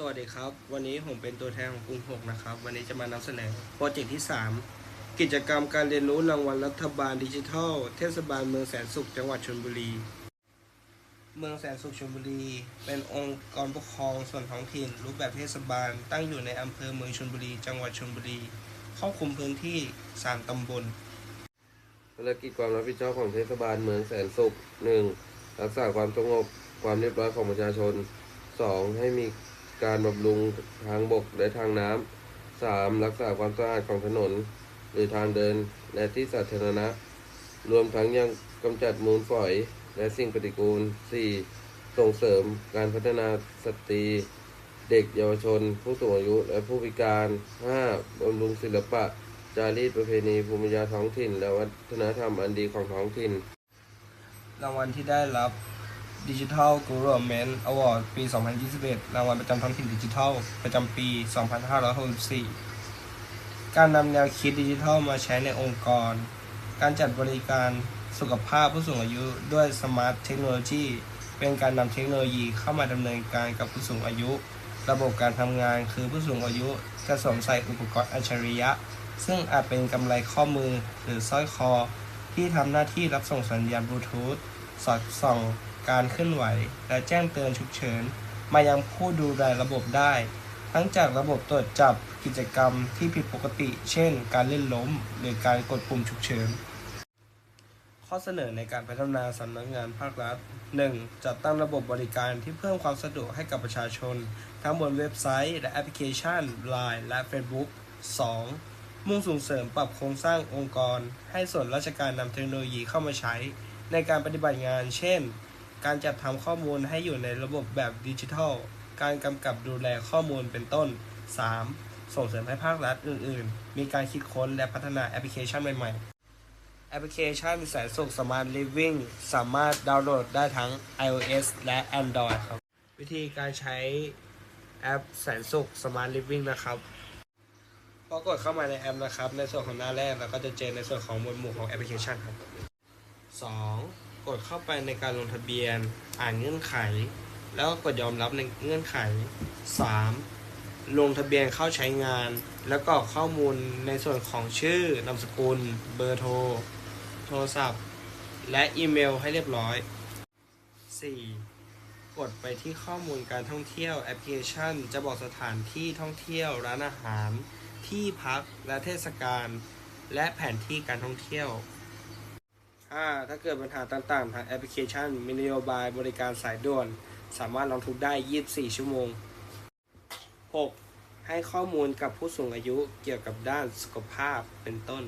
สวัสดีครับ วันนี้ผมเป็นตัวแทนของกรุงหกนะครับ วันนี้จะมานำเสนอโปรเจกต์ที่ 3 กิจกรรมการเรียนรู้รางวัลรัฐบาลดิจิทัล เทศบาลเมืองแสนสุขจังหวัดชลบุรี เมืองแสนสุขชลบุรี เป็นองค์กรปกครองส่วนท้องถิ่น รูปแบบเทศบาลตั้งอยู่ในอำเภอเมืองชลบุรี จังหวัดชลบุรีครอบคลุมพื้นที่ 3 ตำบลภารกิจความรับผิดชอบของเทศบาลเมืองแสนสุขหนึ่งรักษาความสงบความเรียบร้อยของประชาชนสองให้มี การบำรุงทางบกและทางน้ำสามรักษาความสะอาดของถนน หรือทางเดินและที่สาธารณะ รวมทั้งยังกำจัดมูลฝอย และสิ่งปฏิกูลสี่ส่งเสริมการพัฒนาสตรี เด็กเยาวชน ผู้สูงอายุและผู้พิการห้าบำรุงศิลปะ จารีตประเพณีภูมิปัญญาท้องถิ่น และวัฒนธรรมอันดีของท้องถิ่น รางวัลที่ได้รับ Digital Government Award ปี 2021 รางวัลประจำท้องถิ่นดิจิทัล ประจำปี 2564 การนำแนวคิดดิจิทัลมาใช้ในองค์กร การจัดบริการสุขภาพผู้สูงอายุด้วยสมาร์ทเทคโนโลยี เป็นการนำเทคโนโลยีเข้ามาดำเนินการกับผู้สูงอายุ ระบบการทำงานคือผู้สูงอายุจะสวมใส่อุปกรณ์อัจฉริยะ ซึ่งอาจเป็นกำไรข้อมือหรือสร้อยคอ ที่ทำหน้าที่รับส่งสัญญาณบลูทูธสอดส่อง การเคลื่อนไหว และแจ้งเตือนฉุกเฉิน มายังผู้ดูแลระบบได้ ทั้งจากระบบตรวจจับกิจกรรมที่ผิดปกติ เช่น การเล่นล้ม หรือการกดปุ่มฉุกเฉิน ข้อเสนอในการพัฒนาสำนักงานภาครัฐ 1. จัดตั้งระบบบริการที่เพิ่มความสะดวกให้กับประชาชน ทั้งบนเว็บไซต์ และแอปพลิเคชัน Line และ Facebook 2. มุ่งส่งเสริมปรับโครงสร้างองค์กร ให้ส่วนราชการนำเทคโนโลยีเข้ามาใช้ ในการปฏิบัติงาน เช่น การจัดทำข้อมูลให้อยู่ในระบบแบบดิจิทัล การกำกับดูแลข้อมูลเป็นต้น 3. ส่งเสริมให้ภาครัฐอื่น ๆ มีการคิดค้นและพัฒนาแอปพลิเคชันใหม่ ๆ แอปพลิเคชันแสนสุข Smart Living สามารถดาวน์โหลดได้ทั้ง iOS และ Android ครับ วิธีการใช้แอปแสนสุข Smart Living นะครับพอกดเข้ามาในแอปนะครับ ในส่วนของหน้าแรกเราก็จะเจอในส่วนของหมวดหมู่ของแอปพลิเคชันครับ 2. กดเข้าไปในการลงทะเบียน อ่านเงื่อนไข แล้วก็กดยอมรับในเงื่อนไข 3. ลงทะเบียนเข้าใช้งาน แล้วก็ข้อมูลในส่วนของชื่อนามสกุล เบอร์โทร โทรศัพท์ และอีเมลให้เรียบร้อย 4. กดไปที่ข้อมูลการท่องเที่ยวแอปพลิเคชัน จะบอกสถานที่ท่องเที่ยวร้านอาหาร ที่พักและเทศกาลและแผนที่การท่องเที่ยว ห้าถ้าเกิดปัญหาต่างๆทางแอปพลิเคชันมีนโยบายบริการสายด่วน สามารถร้องทุกข์ได้ 24 ชั่วโมง 6. ให้ข้อมูลกับผู้สูงอายุเกี่ยวกับด้านสุขภาพเป็นต้น